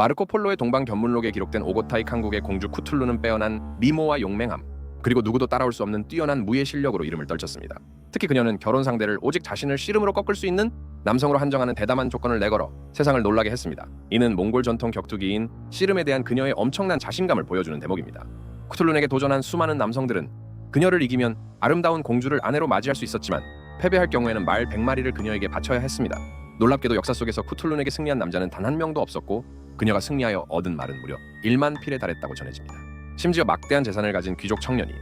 마르코 폴로의 동방 견문록에 기록된 오고타이 칸국의 공주 쿠툴루는 빼어난 미모와 용맹함 그리고 누구도 따라올 수 없는 뛰어난 무예 실력으로 이름을 떨쳤습니다. 특히 그녀는 결혼 상대를 오직 자신을 씨름으로 꺾을 수 있는 남성으로 한정하는 대담한 조건을 내걸어 세상을 놀라게 했습니다. 이는 몽골 전통 격투기인 씨름에 대한 그녀의 엄청난 자신감을 보여주는 대목입니다. 쿠툴룬에게 도전한 수많은 남성들은 그녀를 이기면 아름다운 공주를 아내로 맞이할 수 있었지만 패배할 경우에는 말 100마리를 그녀에게 바쳐야 했습니다. 놀랍게도 역사 속에서 쿠툴룬에게 승리한 남자는 단 한 명도 없었고 그녀가 승리하여 얻은 말은 무려 1만 필에 달했다고 전해집니다. 심지어 막대한 재산을 가진 귀족 청년이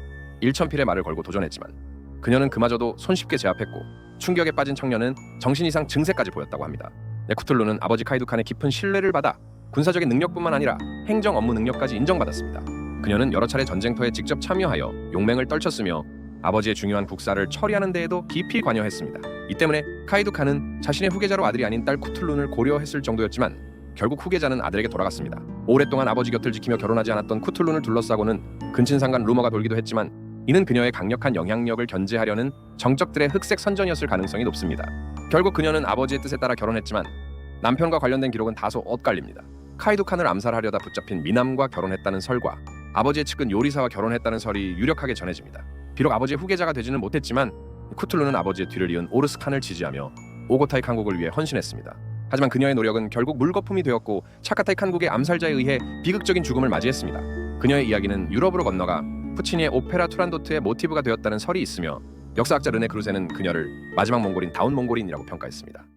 1천 필의 말을 걸고 도전했지만 그녀는 그마저도 손쉽게 제압했고 충격에 빠진 청년은 정신 이상 증세까지 보였다고 합니다. 네쿠툴루는 아버지 카이두칸의 깊은 신뢰를 받아 군사적인 능력뿐만 아니라 행정 업무 능력까지 인정받았습니다. 그녀는 여러 차례 전쟁터에 직접 참여하여 용맹을 떨쳤으며 아버지의 중요한 국사를 처리하는 데에도 깊이 관여했습니다. 이 때문에 카이두칸은 자신의 후계자로 아들이 아닌 딸 쿠툴룬을 고려했을 정도였지만 결국 후계자는 아들에게 돌아갔습니다. 오랫동안 아버지 곁을 지키며 결혼하지 않았던 쿠툴룬을 둘러싸고는 근친상간 루머가 돌기도 했지만 이는 그녀의 강력한 영향력을 견제하려는 정적들의 흑색 선전이었을 가능성이 높습니다. 결국 그녀는 아버지의 뜻에 따라 결혼했지만 남편과 관련된 기록은 다소 엇갈립니다. 카이두칸을 암살하려다 붙잡힌 미남과 결혼했다는 설과 아버지의 측근 요리사와 결혼했다는 설이 유력하게 전해집니다. 비록 아버지의 후계자가 되지는 못했지만 쿠툴루는 아버지의 뒤를 이은 오르스 칸을 지지하며 오고타이 칸국을 위해 헌신했습니다. 하지만 그녀의 노력은 결국 물거품이 되었고 차카타이 칸국의 암살자에 의해 비극적인 죽음을 맞이했습니다. 그녀의 이야기는 유럽으로 건너가 푸치니의 오페라 투란도트의 모티브가 되었다는 설이 있으며 역사학자 르네 크루세는 그녀를 마지막 몽골인 다운 몽골인이라고 평가했습니다.